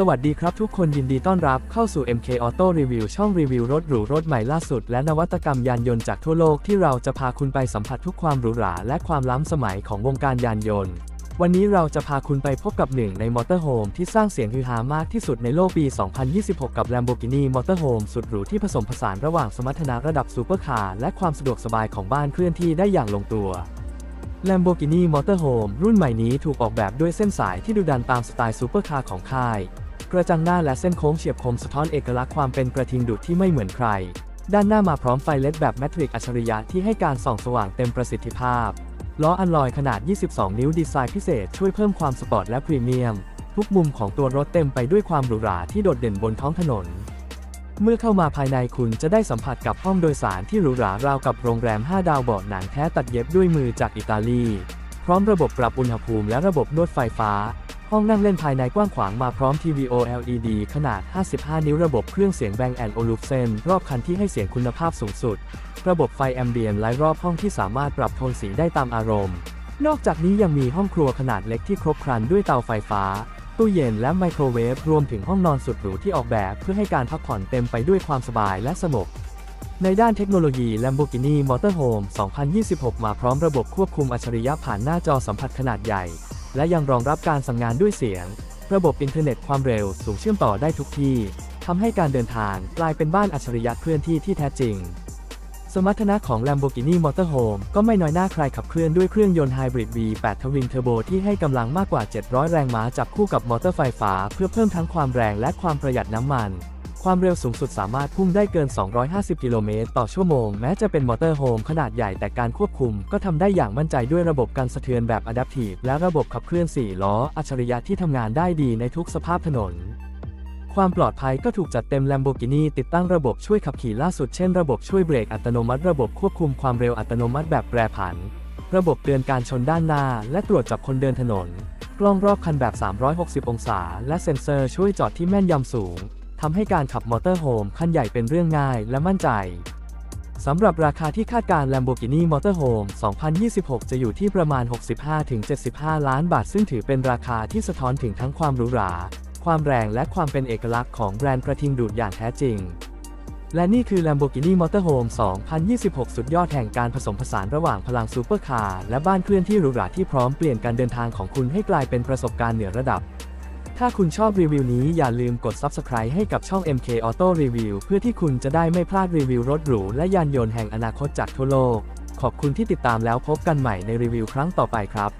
สวัสดีครับทุกคนยินดีต้อนรับเข้าสู่ MK Auto Review ช่องรีวิวรถหรูรถใหม่ล่าสุด และนวัตกรรมยานยนต์จากทั่วโลกที่เราจะพาคุณไปสัมผัสทุกความหรูหราและความล้ำสมัยของวงการยานยนต์ วันนี้เราจะพาคุณไปพบกับหนึ่งในมอเตอร์โฮมที่สร้างเสียงฮือฮามากที่สุดในโลกปี 2026 กับ Lamborghini Motorhome สุดหรูที่ผสมผสานระหว่างสมรรถนะระดับซูเปอร์คาร์และความสะดวกสบายของบ้านเคลื่อนที่ได้อย่างลงตัว Lamborghini Motorhome รุ่นใหม่นี้ถูกออกแบบด้วยเส้นสายที่ดูดันตามสไตล์ซูเปอร์คาร์ของค่าย กระจังหน้าและเส้นโค้งเฉียบคมสะท้อนเอกลักษณ์ความเป็นกระทิงดุดที่ไม่เหมือนใคร ด้านหน้ามาพร้อมไฟเลดแบบแมทริกอัจฉริยะที่ให้การส่องสว่างเต็มประสิทธิภาพ ล้ออัลลอยขนาด 22 นิ้วดีไซน์พิเศษช่วยเพิ่มความสปอร์ตและพรีเมียม ทุกมุมของตัวรถเต็มไปด้วยความหรูหราที่โดดเด่นบนท้องถนน เมื่อเข้ามาภายในคุณจะได้สัมผัสกับห้องโดยสารที่หรูหราราวกับโรงแรม 5 ดาวเบาะหนังแท้ตัดเย็บด้วยมือจากอิตาลี พร้อมระบบปรับอุณหภูมิและระบบนวดไฟฟ้า ห้องนั่งเล่นภายในกว้างขวางมาพร้อมทีวี OLED ขนาด 55 นิ้วระบบเครื่องเสียงแบงแอนโอลูเซนรอบคันที่ให้เสียงคุณภาพสูงสุด ระบบไฟแอมเบียนไลท์รอบห้องที่สามารถปรับโทนสีได้ตามอารมณ์ นอกจากนี้ยังมีห้องครัวขนาดเล็กที่ครบครันด้วยเตาไฟฟ้า ตู้เย็นและไมโครเวฟรวมถึงห้องนอนสุดหรูที่ออกแบบเพื่อให้การพักผ่อนเต็มไปด้วยความสบายและสงบในด้านเทคโนโลยี Lamborghini Motorhome 2026 มาพร้อมระบบควบคุมอัจฉริยะผ่านหน้าจอสัมผัสขนาดใหญ่ และยังรองรับการสั่งงานด้วยเสียง ระบบอินเทอร์เน็ตความเร็วสูงเชื่อมต่อได้ทุกที่ทำให้การเดินทางกลายเป็นบ้านอัจฉริยะเคลื่อนที่ที่แท้จริง สมรรถนะของ Lamborghini Motorhome ก็ไม่น้อยหน้าใครขับเคลื่อนด้วยเครื่องยนต์ไฮบริด V8 ทวินเทอร์โบที่ให้กำลังมากกว่า 700 แรงม้าจับคู่กับมอเตอร์ไฟฟ้า เพื่อเพิ่มทั้งความแรงและความประหยัดน้ำมัน ความเร็วสูงสุดสามารถพุ่งได้เกิน 250 กิโลเมตรต่อชั่วโมง แม้จะเป็นมอเตอร์โฮมขนาดใหญ่แต่การควบคุม ก็ทำได้อย่างมั่นใจด้วยระบบการสะเทือนแบบ Adaptive และระบบขับเคลื่อน 4 ล้อ อัจฉริยะที่ทำงานได้ดีในทุกสภาพถนนความปลอดภัยก็ถูกจัดเต็ม Lamborghini ติดตั้งระบบช่วยขับขี่ล่าสุดเช่นระบบช่วยเบรกอัตโนมัติ ระบบควบคุมความเร็วอัตโนมัติแบบแปรผัน ระบบเตือนการชนด้านหน้า และตรวจจับคนเดินถนน กล้องรอบคันแบบ 360 องศา และเซ็นเซอร์ช่วยจอดที่แม่นยำสูง ทำให้การขับมอเตอร์โฮมคันใหญ่เป็นเรื่องง่ายและมั่นใจสำหรับราคาที่คาดการ Lamborghini Motorhome 2026 จะอยู่ที่ประมาณ 65-75 ล้านบาท ซึ่งถือเป็นราคาที่สะท้อนถึงทั้งความหรูหรา ความแรงและความเป็นเอกลักษณ์ของแบรนด์กระทิงดูดอย่างแท้จริง และนี่คือ Lamborghini Motorhome 2026 สุดยอดแห่งการผสมผสานระหว่างพลังซูเปอร์คาร์และบ้านเคลื่อนที่หรูหราที่พร้อมเปลี่ยนการเดินทางของคุณให้กลายเป็นประสบการณ์เหนือระดับ ถ้าคุณชอบรีวิวนี้อย่าลืมกด Subscribe ให้กับช่อง MK Auto Review เพื่อที่คุณจะได้ไม่พลาดรีวิวรถหรูและยานยนต์แห่งอนาคตจากทั่วโลก ขอบคุณที่ติดตามแล้วพบกันใหม่ในรีวิวครั้งต่อไปครับ